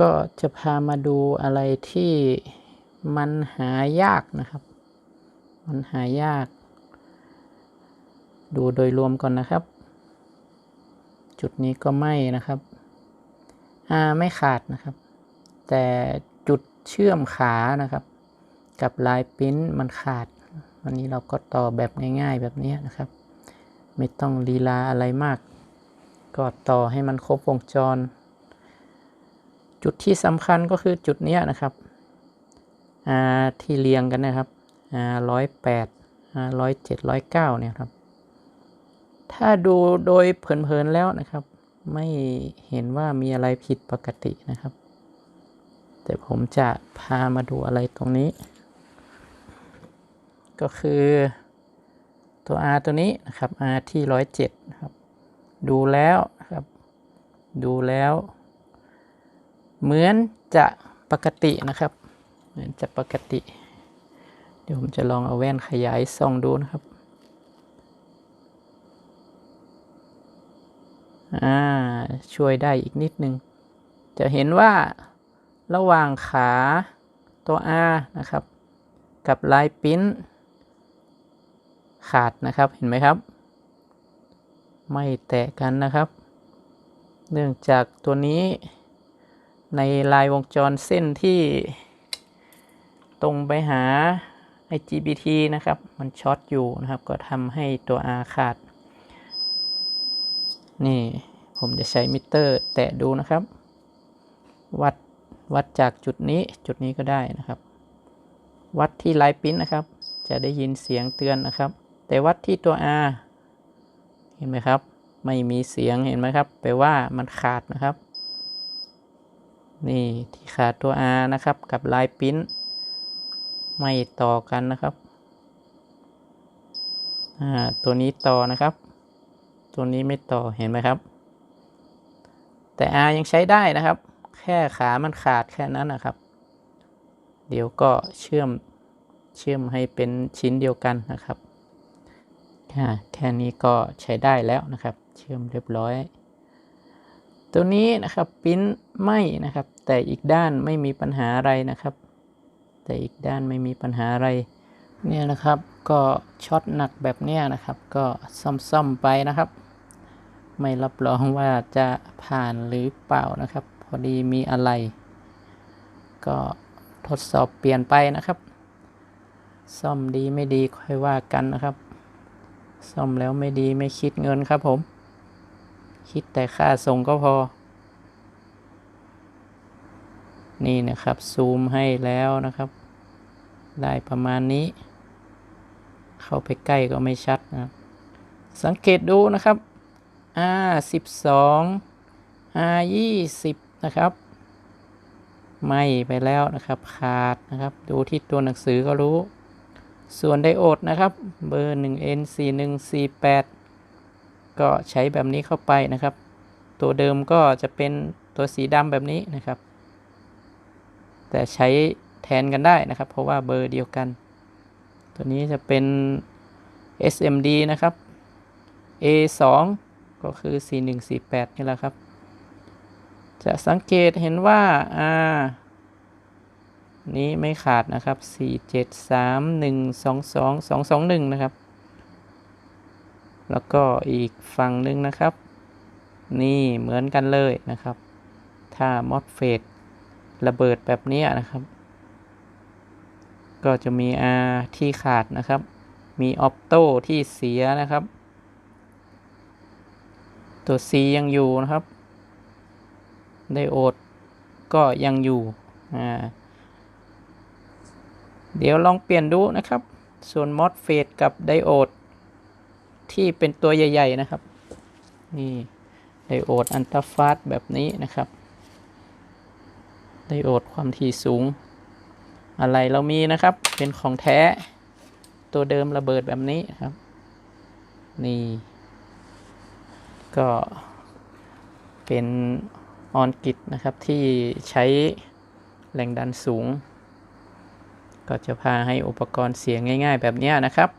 ก็จะพามาดูอะไรที่มันหายากนะครับ มันหายาก ดูโดยรวมก่อนนะครับ จุดนี้ก็ไม่นะครับอ่าไม่ขาดนะครับ แต่จุดเชื่อมขานะครับ กับลายปิ้นมันขาด วันนี้เราก็ต่อแบบง่าย ๆ แบบนี้นะครับ ไม่ต้องลีลาอะไรมาก ก็ต่อให้มันครบวงจร จุดที่สำคัญก็คือจุดนี้นะครับอ่าที่เรียงกันนะครับอ่าร้อยแปดอ่าร้อยเจ็ดร้อยเก้าเนี่ยครับ ถ้าดูโดยเผินๆแล้วนะครับ ไม่เห็นว่ามีอะไรผิดปกตินะครับ แต่ผมจะพามาดูอะไรตรงนี้ ก็คือตัว R ตัวนี้นะครับ R ที่ร้อยเจ็ดนะครับ ดูแล้วครับ ดูแล้ว เหมือนจะปกตินะครับ เหมือนจะปกติ เดี๋ยวผมจะลองเอาแว่นขยายส่องดูนะครับอ่าช่วยได้อีกนิดนึง จะเห็นว่าระหว่างขาตัว R นะครับ กับลายปิ้น ขาดนะครับเห็นไหมครับ ไม่แตะกันนะครับ เนื่องจากตัวนี้ ในลายวงจรเส้นที่ตรงไปหา IGBT นะครับ มันช็อตอยู่นะครับ ก็ทำให้ตัว R ขาด นี่ผมจะใช้มิเตอร์ แตะดูนะครับ วัดวัดจากจุดนี้จุดนี้ก็ได้นะครับ วัดที่ไลน์ปิ้นนะครับ จะได้ยินเสียงเตือนนะครับ แต่วัดที่ตัว R เห็นไหมครับ ไม่มีเสียงเห็นไหมครับแปลว่ามันขาดนะครับ นี่ที่ขาดตัว R นะครับ กับลายปิ้นไม่ต่อกันนะครับ ตัวนี้ต่อนะครับ ตัวนี้ไม่ต่อเห็นไหมครับ แต่ R ยังใช้ได้นะครับ แค่ขามันขาดแค่นั้นนะครับ เดี๋ยวก็เชื่อมเชื่อมให้เป็นชิ้นเดียวกันนะครับแค่นี้ก็ใช้ได้แล้วนะครับ เชื่อมเรียบร้อย ตัวนี้นะครับปิ้นไม่นะครับ แต่อีกด้านไม่มีปัญหาอะไรนะครับ แต่อีกด้านไม่มีปัญหาอะไรเนี่ยนะครับก็ช็อตหนักแบบเนี้ยนะครับ ก็ซ่อมๆไปนะครับ ไม่รับรองว่าจะผ่านหรือเปล่านะครับ พอดีมีอะไร ก็ทดสอบเปลี่ยนไปนะครับ ซ่อมดีไม่ดีค่อยว่ากันนะครับ ซ่อมแล้วไม่ดีไม่คิดเงินครับผม คิดแต่ค่าส่งก็พอ นี่นะครับ ซูมให้แล้วนะครับ ได้ประมาณนี้ เข้าไปใกล้ก็ไม่ชัดนะสังเกตดูนะครับ R 12 R 20นะครับ ไม่ไปแล้วนะครับขาดนะครับ ดูที่ตัวหนังสือก็รู้ ส่วนไดโอดนะครับ เบอร์ 1N 4148 ก็ใช้แบบนี้เข้าไปนะครับ ตัวเดิมก็จะเป็นตัวสีดำแบบนี้นะครับ แต่ใช้แทนกันได้นะครับ เพราะว่าเบอร์เดียวกัน ตัวนี้จะเป็น SMD นะครับ A2 ก็คือ 4148 นี่แหละครับ จะสังเกตเห็นว่า R นี้ไม่ขาดนะครับ 473122221 นะครับ แล้วก็อีกฝั่งหนึ่งนะครับ นี่เหมือนกันเลยนะครับ ถ้ามอสเฟต ระเบิดแบบนี้นะครับ ก็จะมี R ที่ขาดนะครับ มีออปโตที่เสียนะครับ ตัว C ยังอยู่นะครับ ไดโอดก็ยังอยู่ อ่า เดี๋ยวลองเปลี่ยนดูนะครับ ส่วนมอสเฟตกับไดโอดที่เป็นตัวใหญ่ ๆ นะครับ นี่ ไดโอดอันตราฟาสแบบนี้นะครับ ไดโอดความถี่สูง อะไรเรามีนะครับ เป็นของแท้ ตัวเดิมระเบิดแบบนี้ครับ นี่ ก็เป็นออนกิตนะครับที่ใช้แรงดันสูง ก็จะพาให้อุปกรณ์เสียงง่าย ๆ แบบนี้นะครับ